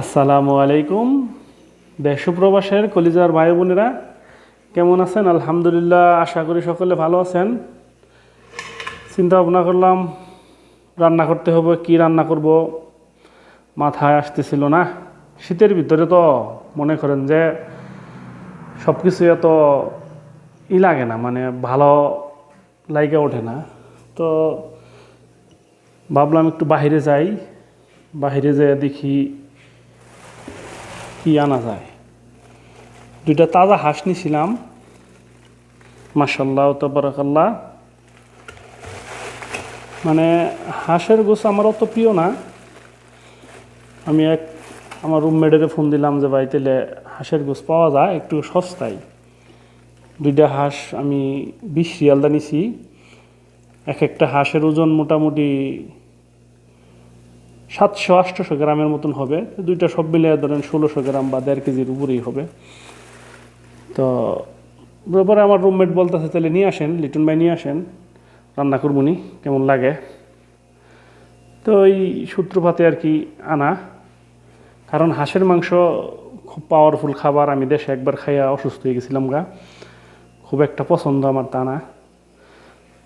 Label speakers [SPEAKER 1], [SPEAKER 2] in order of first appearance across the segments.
[SPEAKER 1] আসসালামু আলাইকুম। দেশ প্রবাসের কলিজার ভাই বোনেরা, কেমন আছেন? আলহামদুলিল্লাহ, আশা করি সকলে ভালো আছেন। চিন্তা ভাবনা করলাম, রান্না করতে হবে, কি রান্না করব? মাথায় আসতেছিল না। শীতের ভিতরে তো মনে করেন যে সব কিছু এত ই লাগে না মানে ভালো লাইকে ওঠে না। তো ভাবলাম একটু বাইরে যাই বাহিরে যেয়ে দেখি কি আনা যায়? দুইটা তাজা হাঁস নিছিলাম। মাসাল্লাহ তবরাকাল্লাহ। মানে হাঁসের গোছ আমার অত প্রিয় না। আমি এক আমার রুমমেটের ফোন দিলাম যে, ভাই তাহলে হাঁসের গোছ পাওয়া যায়? একটু সস্তায়। দুইটা হাঁস আমি বিশ রিয়ালদা নিছি। এক একটা হাঁসের ওজন মোটামুটি সাতশো, আটশোশো গ্রামের মতন হবে। দুইটা সব মিলে ধরেন ষোলোশো গ্রাম বা দেড় কেজির উপরেই হবে। তো ব্যাপারে আমার রুমমেট বলতেছে, তাহলে নিয়ে আসেন, লিটন ভাই নিয়ে আসেন, রান্না করবনি কেমন লাগে? তো এই সূত্রপাতে আর কি আনা। কারণ হাঁসের মাংস খুব পাওয়ারফুল খাবার, আমি দেশে একবার খাইয়া অসুস্থ হয়ে গেছিলাম গা। খুব একটা পছন্দ আমার তা না।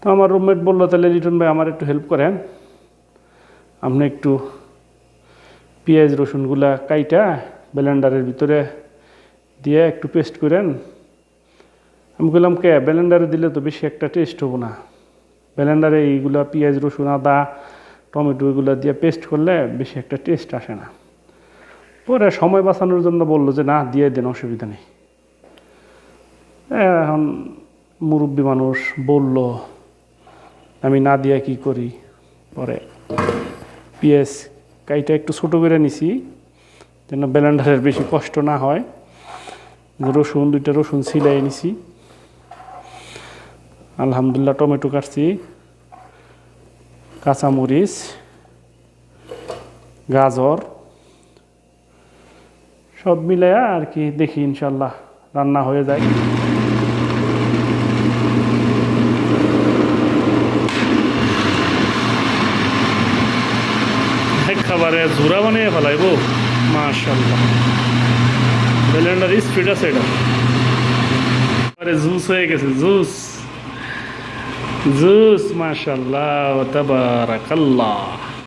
[SPEAKER 1] তো আমার রুমমেট বলল, তাহলে লিটন ভাই আমার একটু হেল্প করেন। আপনি একটু পেঁয়াজ রসুনগুলা কাইটা ব্লেন্ডারের ভিতরে দিয়ে একটু পেস্ট করেন। আমি বললাম, কে, ব্লেন্ডারে দিলে তো বেশি একটা টেস্ট হব না। ব্লেন্ডারে এইগুলা পেঁয়াজ, রসুন, আদা, টমেটো এগুলো দিয়ে পেস্ট করলে বেশি একটা টেস্ট আসে না। পরে সময় বাঁচানোর জন্য বলল যে, না, দিয়ে দেন, অসুবিধা নেই। এখন মুরব্বী মানুষ বলল, আমি না দিয়ে কি করি? পরে পেঁয়াজ কাইটা একটু ছোটো করে নিছি, যেন ব্লেন্ডারের বেশি কষ্ট না হয়। রসুন, দুইটা রসুন সিলাই নিছি। আলহামদুলিল্লাহ টমেটো কাটছি, কাঁচামরিচ, গাজর, সব মিলাইয়া আর কি দেখি ইনশাল্লাহ রান্না হয়ে যায়। খাবারে জোড়া বানিয়ে ফেলাইব? মাশাল্লাহ ব্লেন্ডার স্পিড আছে এটা। এবারে জুস হয়ে গেছে, জুস। জুস মাশাল্লাহ তাবারাকাল্লাহ।